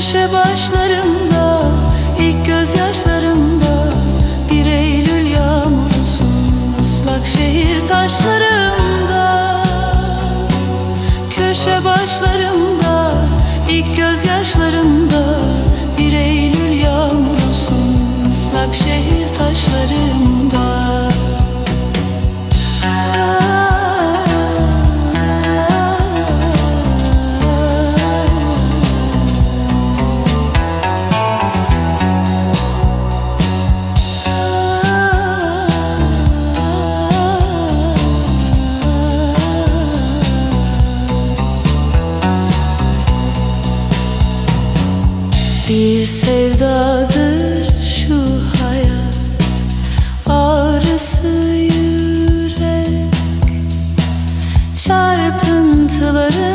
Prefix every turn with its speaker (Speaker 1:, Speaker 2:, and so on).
Speaker 1: Köşe başlarında ilk gözyaşlarımda. Bir Eylül yağmurusun ıslak şehir taşlarımda Köşe başlarımda ilk gözyaşlarımda. Bir Eylül yağmurusun ıslak şehir taşlarımda Bir sevdadır şu hayat. Ağrısı yürek. Çarpıntıları